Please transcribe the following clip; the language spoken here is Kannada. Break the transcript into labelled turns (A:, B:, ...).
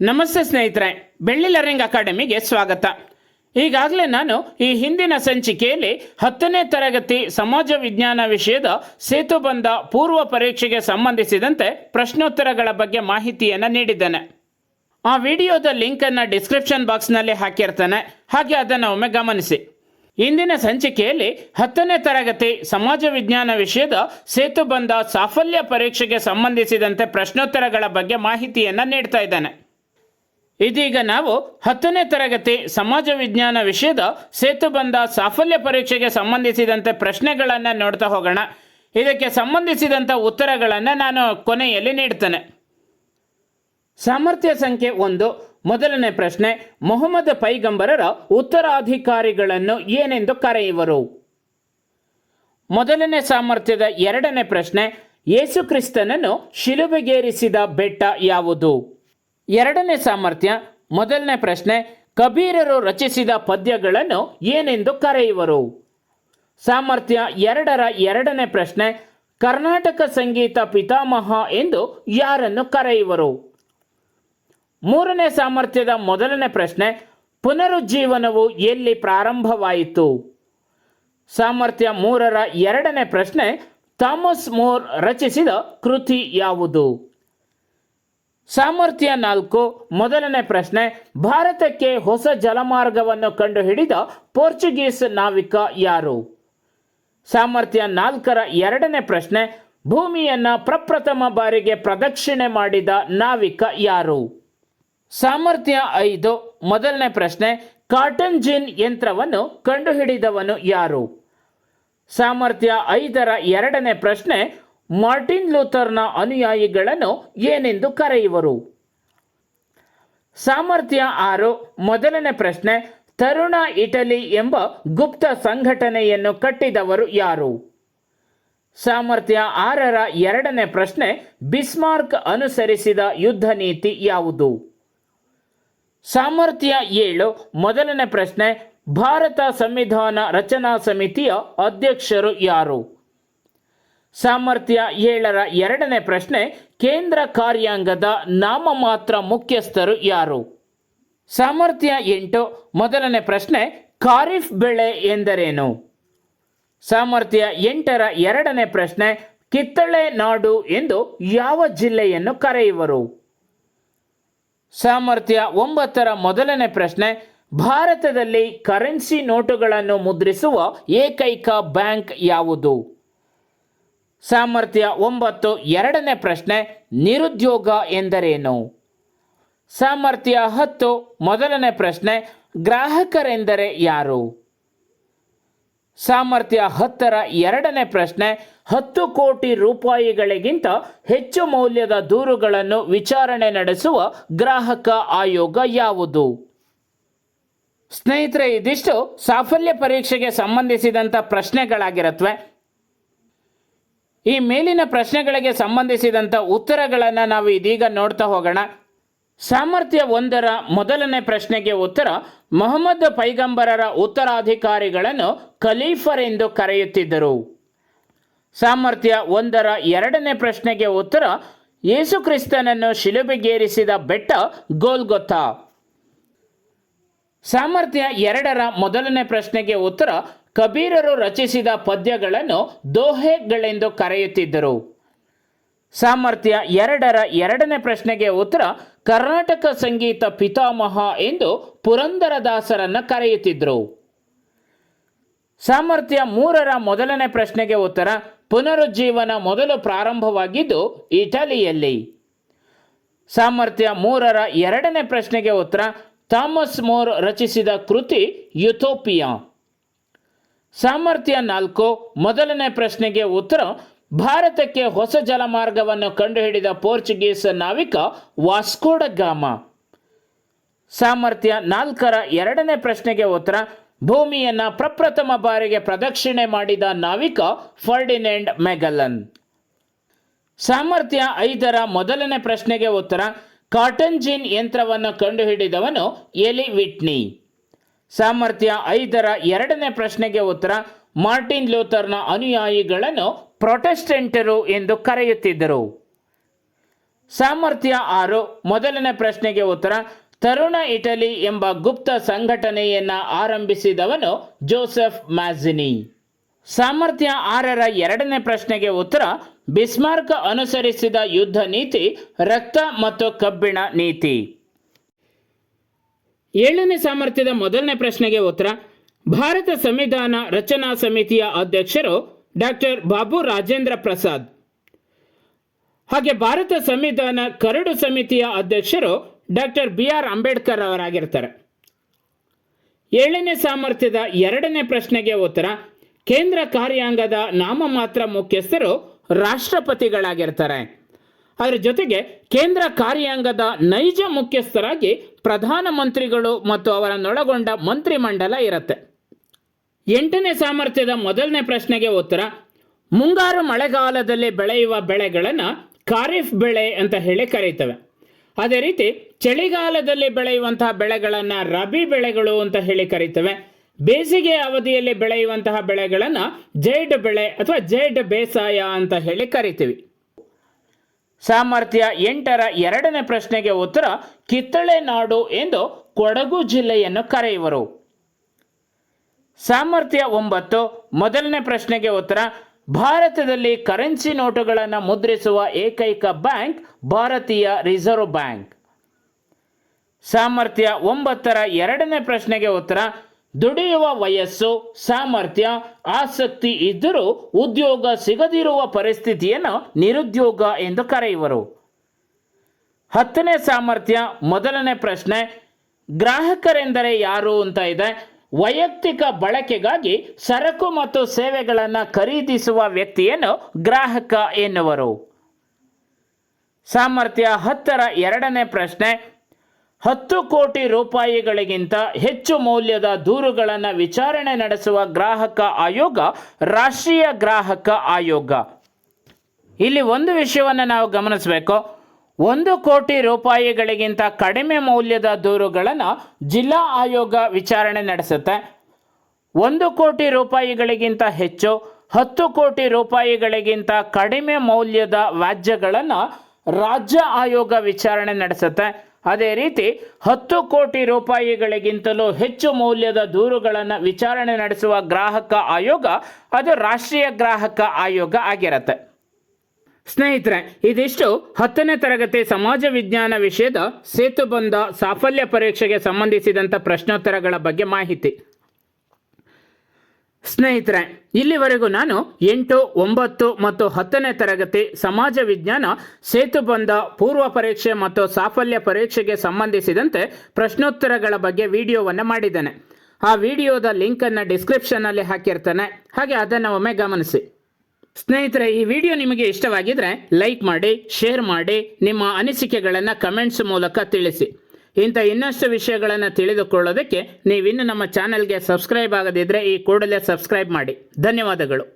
A: ನಮಸ್ತೆ ಸ್ನೇಹಿತರೆ, ಬೆಳ್ಳಿ ಲರ್ನಿಂಗ್ ಅಕಾಡೆಮಿಗೆ ಸ್ವಾಗತ. ಈಗಾಗಲೇ ನಾನು ಈ ಹಿಂದಿನ ಸಂಚಿಕೆಯಲ್ಲಿ ಹತ್ತನೇ ತರಗತಿ ಸಮಾಜ ವಿಜ್ಞಾನ ವಿಷಯದ ಸೇತುಬಂಧ ಪೂರ್ವ ಪರೀಕ್ಷೆಗೆ ಸಂಬಂಧಿಸಿದಂತೆ ಪ್ರಶ್ನೋತ್ತರಗಳ ಬಗ್ಗೆ ಮಾಹಿತಿಯನ್ನು ನೀಡಿದ್ದೇನೆ. ಆ ವಿಡಿಯೋದ ಲಿಂಕನ್ನು ಡಿಸ್ಕ್ರಿಪ್ಷನ್ ಬಾಕ್ಸ್ನಲ್ಲಿ ಹಾಕಿರ್ತಾನೆ, ಹಾಗೆ ಅದನ್ನು ಒಮ್ಮೆ ಗಮನಿಸಿ. ಇಂದಿನ ಸಂಚಿಕೆಯಲ್ಲಿ ಹತ್ತನೇ ತರಗತಿ ಸಮಾಜ ವಿಜ್ಞಾನ ವಿಷಯದ ಸೇತುಬಂಧ ಸಾಫಲ್ಯ ಪರೀಕ್ಷೆಗೆ ಸಂಬಂಧಿಸಿದಂತೆ ಪ್ರಶ್ನೋತ್ತರಗಳ ಬಗ್ಗೆ ಮಾಹಿತಿಯನ್ನು ನೀಡ್ತಾ ಇದ್ದಾನೆ. ಇದೀಗ ನಾವು ಹತ್ತನೇ ತರಗತಿ ಸಮಾಜ ವಿಜ್ಞಾನ ವಿಷಯದ ಸೇತುಬಂಧ ಸಾಫಲ್ಯ ಪರೀಕ್ಷೆಗೆ ಸಂಬಂಧಿಸಿದಂತೆ ಪ್ರಶ್ನೆಗಳನ್ನು ನೋಡ್ತಾ ಹೋಗೋಣ. ಇದಕ್ಕೆ ಸಂಬಂಧಿಸಿದಂಥ ಉತ್ತರಗಳನ್ನು ನಾನು ಕೊನೆಯಲ್ಲಿ ನೀಡ್ತೇನೆ. ಸಾಮರ್ಥ್ಯ ಸಂಖ್ಯೆ ಒಂದು. ಮೊದಲನೇ ಪ್ರಶ್ನೆ, ಮೊಹಮ್ಮದ್ ಪೈಗಂಬರರ ಉತ್ತರಾಧಿಕಾರಿಗಳನ್ನು ಏನೆಂದು ಕರೆಯುವರು? ಮೊದಲನೇ ಸಾಮರ್ಥ್ಯದ ಎರಡನೇ ಪ್ರಶ್ನೆ ಯೇಸು ಕ್ರಿಸ್ತನನ್ನು ಶಿಲುಬೆಗೇರಿಸಿದ ಬೆಟ್ಟ ಯಾವುದು? ಎರಡನೇ ಸಾಮರ್ಥ್ಯ, ಮೊದಲನೇ ಪ್ರಶ್ನೆ, ಕಬೀರರು ರಚಿಸಿದ ಪದ್ಯಗಳನ್ನು ಏನೆಂದು ಕರೆಯುವರು? ಸಾಮರ್ಥ್ಯ ಎರಡರ ಎರಡನೇ ಪ್ರಶ್ನೆ, ಕರ್ನಾಟಕ ಸಂಗೀತ ಪಿತಾಮಹ ಎಂದು ಯಾರನ್ನು ಕರೆಯುವರು? ಮೂರನೇ ಸಾಮರ್ಥ್ಯದ ಮೊದಲನೇ ಪ್ರಶ್ನೆ, ಪುನರುಜ್ಜೀವನವು ಎಲ್ಲಿ ಪ್ರಾರಂಭವಾಯಿತು? ಸಾಮರ್ಥ್ಯ ಮೂರರ ಎರಡನೇ ಪ್ರಶ್ನೆ, ಥಾಮಸ್ ಮೋರ್ ರಚಿಸಿದ ಕೃತಿ ಯಾವುದು? ಸಾಮರ್ಥ್ಯ ನಾಲ್ಕು. ಮೊದಲನೇ ಪ್ರಶ್ನೆ, ಭಾರತಕ್ಕೆ ಹೊಸ ಜಲಮಾರ್ಗವನ್ನು ಕಂಡುಹಿಡಿದ ಪೋರ್ಚುಗೀಸ್ ನಾವಿಕ ಯಾರು? ಸಾಮರ್ಥ್ಯ ನಾಲ್ಕರ ಎರಡನೇ ಪ್ರಶ್ನೆ, ಭೂಮಿಯನ್ನು ಪ್ರಪ್ರಥಮ ಬಾರಿಗೆ ಪ್ರದಕ್ಷಿಣೆ ಮಾಡಿದ ನಾವಿಕ ಯಾರು? ಸಾಮರ್ಥ್ಯ ಐದು. ಮೊದಲನೇ ಪ್ರಶ್ನೆ ಕಾಟನ್ ಜಿನ್ ಯಂತ್ರವನ್ನು ಕಂಡುಹಿಡಿದವನು ಯಾರು? ಸಾಮರ್ಥ್ಯ ಐದರ ಎರಡನೇ ಪ್ರಶ್ನೆ ಮಾರ್ಟಿನ್ ಲೂಥರ್ನ ಅನುಯಾಯಿಗಳನ್ನು ಏನೆಂದು ಕರೆಯುವರು? ಸಾಮರ್ಥ್ಯ ಆರು, ಮೊದಲನೇ ಪ್ರಶ್ನೆ, ತರುಣ ಇಟಲಿ ಎಂಬ ಗುಪ್ತ ಸಂಘಟನೆಯನ್ನು ಕಟ್ಟಿದವರು ಯಾರು? ಸಾಮರ್ಥ್ಯ ಆರರ ಎರಡನೇ ಪ್ರಶ್ನೆ, ಬಿಸ್ಮಾರ್ಕ್ ಅನುಸರಿಸಿದ ಯುದ್ಧ ನೀತಿ ಯಾವುದು? ಸಾಮರ್ಥ್ಯ ಏಳು, ಮೊದಲನೇ ಪ್ರಶ್ನೆ, ಭಾರತ ಸಂವಿಧಾನ ರಚನಾ ಸಮಿತಿಯ ಅಧ್ಯಕ್ಷರು ಯಾರು? ಸಾಮರ್ಥ್ಯ ಏಳರ ಎರಡನೇ ಪ್ರಶ್ನೆ, ಕೇಂದ್ರ ಕಾರ್ಯಾಂಗದ ನಾಮಮಾತ್ರ ಮುಖ್ಯಸ್ಥರು ಯಾರು? ಸಾಮರ್ಥ್ಯ ಎಂಟು, ಮೊದಲನೇ ಪ್ರಶ್ನೆ, ಖಾರಿಫ್ ಬೆಳೆ ಎಂದರೇನು? ಸಾಮರ್ಥ್ಯ ಎಂಟರ ಎರಡನೇ ಪ್ರಶ್ನೆ, ಕಿತ್ತಳೆ ನಾಡು ಎಂದು ಯಾವ ಜಿಲ್ಲೆಯನ್ನು ಕರೆಯುವರು? ಸಾಮರ್ಥ್ಯ ಒಂಬತ್ತರ ಮೊದಲನೇ ಪ್ರಶ್ನೆ, ಭಾರತದಲ್ಲಿ ಕರೆನ್ಸಿ ನೋಟುಗಳನ್ನು ಮುದ್ರಿಸುವ ಏಕೈಕ ಬ್ಯಾಂಕ್ ಯಾವುದು? ಸಾಮರ್ಥ್ಯ ಒಂಬತ್ತು ಎರಡನೇ ಪ್ರಶ್ನೆ, ನಿರುದ್ಯೋಗ ಎಂದರೇನು? ಸಾಮರ್ಥ್ಯ ಹತ್ತು ಮೊದಲನೇ ಪ್ರಶ್ನೆ, ಗ್ರಾಹಕರೆಂದರೆ ಯಾರು? ಸಾಮರ್ಥ್ಯ ಹತ್ತರ ಎರಡನೇ ಪ್ರಶ್ನೆ, ಹತ್ತು ಕೋಟಿ ರೂಪಾಯಿಗಳಿಗಿಂತ ಹೆಚ್ಚು ಮೌಲ್ಯದ ದೂರುಗಳನ್ನು ವಿಚಾರಣೆ ನಡೆಸುವ ಗ್ರಾಹಕ ಆಯೋಗ ಯಾವುದು? ಸ್ನೇಹಿತರೆ, ಇದಿಷ್ಟು ಸಾಫಲ್ಯ ಪರೀಕ್ಷೆಗೆ ಸಂಬಂಧಿಸಿದಂಥ ಪ್ರಶ್ನೆಗಳಾಗಿರುತ್ತವೆ ಈ ಮೇಲಿನ ಪ್ರಶ್ನೆಗಳಿಗೆ ಸಂಬಂಧಿಸಿದಂಥ ಉತ್ತರಗಳನ್ನು ನಾವು ಇದೀಗ ನೋಡ್ತಾ ಹೋಗೋಣ. ಸಾಮರ್ಥ್ಯ ಒಂದರ ಮೊದಲನೇ ಪ್ರಶ್ನೆಗೆ ಉತ್ತರ, ಮೊಹಮ್ಮದ್ ಪೈಗಂಬರರ ಉತ್ತರಾಧಿಕಾರಿಗಳನ್ನು ಖಲೀಫರೆಂದು ಕರೆಯುತ್ತಿದ್ದರು. ಸಾಮರ್ಥ್ಯ ಒಂದರ ಎರಡನೇ ಪ್ರಶ್ನೆಗೆ ಉತ್ತರ, ಯೇಸು ಕ್ರಿಸ್ತನನ್ನು ಶಿಲುಬೆಗೇರಿಸಿದ ಬೆಟ್ಟ ಗೋಲ್ಗೊತ್ತಾ. ಸಾಮರ್ಥ್ಯ ಎರಡರ ಮೊದಲನೇ ಪ್ರಶ್ನೆಗೆ ಉತ್ತರ ಕಬೀರರು ರಚಿಸಿದ ಪದ್ಯಗಳನ್ನು ದೋಹೆಗಳೆಂದು ಕರೆಯುತ್ತಿದ್ದರು. ಸಾಮರ್ಥ್ಯ ಎರಡರ ಎರಡನೇ ಪ್ರಶ್ನೆಗೆ ಉತ್ತರ, ಕರ್ನಾಟಕ ಸಂಗೀತ ಪಿತಾಮಹ ಎಂದು ಪುರಂದರದಾಸರನ್ನು ಕರೆಯುತ್ತಿದ್ದರು ಸಾಮರ್ಥ್ಯ ಮೂರರ ಮೊದಲನೇ ಪ್ರಶ್ನೆಗೆ ಉತ್ತರ, ಪುನರುಜ್ಜೀವನ ಮೊದಲು ಪ್ರಾರಂಭವಾಗಿದ್ದು ಇಟಲಿಯಲ್ಲಿ. ಸಾಮರ್ಥ್ಯ ಮೂರರ ಎರಡನೇ ಪ್ರಶ್ನೆಗೆ ಉತ್ತರ, ಥಾಮಸ್ ಮೋರ್ ರಚಿಸಿದ ಕೃತಿ ಯುಥೋಪಿಯಾ. ಸಾಮರ್ಥ್ಯ ನಾಲ್ಕು. ಮೊದಲನೇ ಪ್ರಶ್ನೆಗೆ ಉತ್ತರ, ಭಾರತಕ್ಕೆ ಹೊಸ ಜಲಮಾರ್ಗವನ್ನು ಕಂಡುಹಿಡಿದ ಪೋರ್ಚುಗೀಸ್ ನಾವಿಕ ವಾಸ್ಕೋಡ ಗಾಮ. ಸಾಮರ್ಥ್ಯ ನಾಲ್ಕರ ಎರಡನೇ ಪ್ರಶ್ನೆಗೆ ಉತ್ತರ, ಭೂಮಿಯನ್ನು ಪ್ರಪ್ರಥಮ ಬಾರಿಗೆ ಪ್ರದಕ್ಷಿಣೆ ಮಾಡಿದ ನಾವಿಕ ಫರ್ಡಿನೆಂಡ್ ಮೆಗಲನ್. ಸಾಮರ್ಥ್ಯ ಐದರ ಮೊದಲನೇ ಪ್ರಶ್ನೆಗೆ ಉತ್ತರ ಕಾಟನ್ ಜೀನ್ ಯಂತ್ರವನ್ನು ಕಂಡುಹಿಡಿದವನು ಎಲಿ ವಿಟ್ನಿ. ಸಾಮರ್ಥ್ಯ ಐದರ ಎರಡನೇ ಪ್ರಶ್ನೆಗೆ ಉತ್ತರ ಮಾರ್ಟಿನ್ ಲೂಥರ್ನ ಅನುಯಾಯಿಗಳನ್ನು ಪ್ರೊಟೆಸ್ಟೆಂಟರು ಎಂದು ಕರೆಯುತ್ತಿದ್ದರು. ಸಾಮರ್ಥ್ಯ ಆರು ಮೊದಲನೇ ಪ್ರಶ್ನೆಗೆ ಉತ್ತರ ತರುಣ ಇಟಲಿ ಎಂಬ ಗುಪ್ತ ಸಂಘಟನೆಯನ್ನ ಆರಂಭಿಸಿದವನು ಜೋಸೆಫ್ ಮ್ಯಾಜಿನಿ. ಸಾಮರ್ಥ್ಯ ಆರರ ಎರಡನೇ ಪ್ರಶ್ನೆಗೆ ಉತ್ತರ ಬಿಸ್ಮಾರ್ಕ್ ಅನುಸರಿಸಿದ ಯುದ್ಧ ನೀತಿ, ರಕ್ತ ಮತ್ತು ಕಬ್ಬಿಣ ನೀತಿ. ಏಳನೇ ಸಾಮರ್ಥ್ಯದ ಮೊದಲನೇ ಪ್ರಶ್ನೆಗೆ ಉತ್ತರ, ಭಾರತ ಸಂವಿಧಾನ ರಚನಾ ಸಮಿತಿಯ ಅಧ್ಯಕ್ಷರು ಡಾಕ್ಟರ್ ಬಾಬು ರಾಜೇಂದ್ರ ಪ್ರಸಾದ್. ಹಾಗೆ ಭಾರತ ಸಂವಿಧಾನ ಕರಡು ಸಮಿತಿಯ ಅಧ್ಯಕ್ಷರು ಡಾಕ್ಟರ್ ಬಿ ಆರ್ ಅಂಬೇಡ್ಕರ್ ಅವರಾಗಿರ್ತಾರೆ. ಏಳನೇ ಸಾಮರ್ಥ್ಯದ ಎರಡನೇ ಪ್ರಶ್ನೆಗೆ ಉತ್ತರ, ಕೇಂದ್ರ ಕಾರ್ಯಾಂಗದ ನಾಮಮಾತ್ರ ಮುಖ್ಯಸ್ಥರು ರಾಷ್ಟ್ರಪತಿಗಳಾಗಿರ್ತಾರೆ. ಅದರ ಜೊತೆಗೆ ಕೇಂದ್ರ ಕಾರ್ಯಾಂಗದ ನೈಜ ಮುಖ್ಯಸ್ಥರಾಗಿ ಪ್ರಧಾನಮಂತ್ರಿಗಳು ಮತ್ತು ಅವರನ್ನೊಳಗೊಂಡ ಮಂತ್ರಿಮಂಡಲ ಇರುತ್ತೆ. ಎಂಟನೇ ಸಾಮರ್ಥ್ಯದ ಮೊದಲನೇ ಪ್ರಶ್ನೆಗೆ ಉತ್ತರ, ಮುಂಗಾರು ಮಳೆಗಾಲದಲ್ಲಿ ಬೆಳೆಯುವ ಬೆಳೆಗಳನ್ನು ಖಾರಿಫ್ ಬೆಳೆ ಅಂತ ಹೇಳಿ ಕರೀತವೆ. ಅದೇ ರೀತಿ ಚಳಿಗಾಲದಲ್ಲಿ ಬೆಳೆಯುವಂತಹ ಬೆಳೆಗಳನ್ನು ರಬಿ ಬೆಳೆಗಳು ಅಂತ ಹೇಳಿ ಕರೀತವೆ. ಬೇಸಿಗೆ ಅವಧಿಯಲ್ಲಿ ಬೆಳೆಯುವಂತಹ ಬೆಳೆಗಳನ್ನು ಜೈಡ್ ಬೆಳೆ ಅಥವಾ ಜೈಡ್ ಬೇಸಾಯ ಅಂತ ಹೇಳಿ ಕರಿತೀವಿ. ಸಾಮರ್ಥ್ಯ ಎಂಟರ ಎರಡನೇ ಪ್ರಶ್ನೆಗೆ ಉತ್ತರ ಕಿತ್ತಳೆ ನಾಡು ಎಂದು ಕೊಡಗು ಜಿಲ್ಲೆಯನ್ನು ಕರೆಯುವರು. ಸಾಮರ್ಥ್ಯ ಒಂಬತ್ತು, ಮೊದಲನೇ ಪ್ರಶ್ನೆಗೆ ಉತ್ತರ ಭಾರತದಲ್ಲಿ ಕರೆನ್ಸಿ ನೋಟುಗಳನ್ನು ಮುದ್ರಿಸುವ ಏಕೈಕ ಬ್ಯಾಂಕ್ ಭಾರತೀಯ ರಿಸರ್ವ್ ಬ್ಯಾಂಕ್. ಸಾಮರ್ಥ್ಯ ಒಂಬತ್ತರ ಎರಡನೇ ಪ್ರಶ್ನೆಗೆ ಉತ್ತರ ದುಡಿಯುವ ವಯಸ್ಸು, ಸಾಮರ್ಥ್ಯ, ಆಸಕ್ತಿ ಇದ್ದರೂ ಉದ್ಯೋಗ ಸಿಗದಿರುವ ಪರಿಸ್ಥಿತಿಯನ್ನು ನಿರುದ್ಯೋಗ ಎಂದು ಕರೆಯುವರು. ಹತ್ತನೇ ಸಾಮರ್ಥ್ಯ, ಮೊದಲನೇ ಪ್ರಶ್ನೆ, ಗ್ರಾಹಕರೆಂದರೆ ಯಾರು ಅಂತ ಇದೆ. ವೈಯಕ್ತಿಕ ಬಳಕೆಗಾಗಿ ಸರಕು ಮತ್ತು ಸೇವೆಗಳನ್ನು ಖರೀದಿಸುವ ವ್ಯಕ್ತಿಯನ್ನು ಗ್ರಾಹಕ ಎನ್ನುವರು. ಸಾಮರ್ಥ್ಯ ಹತ್ತರ ಎರಡನೇ ಪ್ರಶ್ನೆ ಹತ್ತು ಕೋಟಿ ರೂಪಾಯಿಗಳಿಗಿಂತ ಹೆಚ್ಚು ಮೌಲ್ಯದ ದೂರುಗಳನ್ನು ವಿಚಾರಣೆ ನಡೆಸುವ ಗ್ರಾಹಕ ಆಯೋಗ, ರಾಷ್ಟ್ರೀಯ ಗ್ರಾಹಕ ಆಯೋಗ. ಇಲ್ಲಿ ಒಂದು ವಿಷಯವನ್ನು ನಾವು ಗಮನಿಸಬೇಕು. ಒಂದು ಕೋಟಿ ರೂಪಾಯಿಗಳಿಗಿಂತ ಕಡಿಮೆ ಮೌಲ್ಯದ ದೂರುಗಳನ್ನು ಜಿಲ್ಲಾ ಆಯೋಗ ವಿಚಾರಣೆ ನಡೆಸುತ್ತೆ. ಒಂದು ಕೋಟಿ ರೂಪಾಯಿಗಳಿಗಿಂತ ಹೆಚ್ಚು, ಹತ್ತು ಕೋಟಿ ರೂಪಾಯಿಗಳಿಗಿಂತ ಕಡಿಮೆ ಮೌಲ್ಯದ ವ್ಯಾಜ್ಯಗಳನ್ನು ರಾಜ್ಯ ಆಯೋಗ ವಿಚಾರಣೆ ನಡೆಸುತ್ತೆ. ಅದೇ ರೀತಿ ಹತ್ತು ಕೋಟಿ ರೂಪಾಯಿಗಳಿಗಿಂತಲೂ ಹೆಚ್ಚು ಮೌಲ್ಯದ ದೂರುಗಳನ್ನು ವಿಚಾರಣೆ ನಡೆಸುವ ಗ್ರಾಹಕ ಆಯೋಗ ಅದು ರಾಷ್ಟ್ರೀಯ ಗ್ರಾಹಕ ಆಯೋಗ ಆಗಿರುತ್ತೆ. ಸ್ನೇಹಿತರೆ, ಇದಿಷ್ಟು ಹತ್ತನೇ ತರಗತಿ ಸಮಾಜ ವಿಜ್ಞಾನ ವಿಷಯದ ಸೇತುಬಂಧ ಸಾಫಲ್ಯ ಪರೀಕ್ಷೆಗೆ ಸಂಬಂಧಿಸಿದಂಥ ಪ್ರಶ್ನೋತ್ತರಗಳ ಬಗ್ಗೆ ಮಾಹಿತಿ. ಸ್ನೇಹಿತರೆ, ಇಲ್ಲಿವರೆಗೂ ನಾನು ಎಂಟು, ಒಂಬತ್ತು ಮತ್ತು ಹತ್ತನೇ ತರಗತಿ ಸಮಾಜ ವಿಜ್ಞಾನ ಸೇತುಬಂಧ ಪೂರ್ವ ಪರೀಕ್ಷೆ ಮತ್ತು ಸಾಫಲ್ಯ ಪರೀಕ್ಷೆಗೆ ಸಂಬಂಧಿಸಿದಂತೆ ಪ್ರಶ್ನೋತ್ತರಗಳ ಬಗ್ಗೆ ವಿಡಿಯೋವನ್ನು ಮಾಡಿದ್ದೇನೆ. ಆ ವಿಡಿಯೋದ ಲಿಂಕನ್ನು ಡಿಸ್ಕ್ರಿಪ್ಷನ್ನಲ್ಲಿ ಹಾಕಿರ್ತೇನೆ. ಹಾಗೆ ಅದನ್ನು ಒಮ್ಮೆ ಗಮನಿಸಿ. ಸ್ನೇಹಿತರೆ, ಈ ವಿಡಿಯೋ ನಿಮಗೆ ಇಷ್ಟವಾಗಿದ್ರೆ ಲೈಕ್ ಮಾಡಿ, ಶೇರ್ ಮಾಡಿ, ನಿಮ್ಮ ಅನಿಸಿಕೆಗಳನ್ನು ಕಮೆಂಟ್ಸ್ ಮೂಲಕ ತಿಳಿಸಿ. ಇಂಥ ಇನ್ನಷ್ಟು ವಿಷಯಗಳನ್ನು ತಿಳಿದುಕೊಳ್ಳೋದಕ್ಕೆ ನೀವಿನ್ನು ನಮ್ಮ ಚಾನಲ್ಗೆ ಸಬ್ಸ್ಕ್ರೈಬ್ ಆಗದಿದ್ದರೆ ಈ ಕೂಡಲೇ ಸಬ್ಸ್ಕ್ರೈಬ್ ಮಾಡಿ. ಧನ್ಯವಾದಗಳು.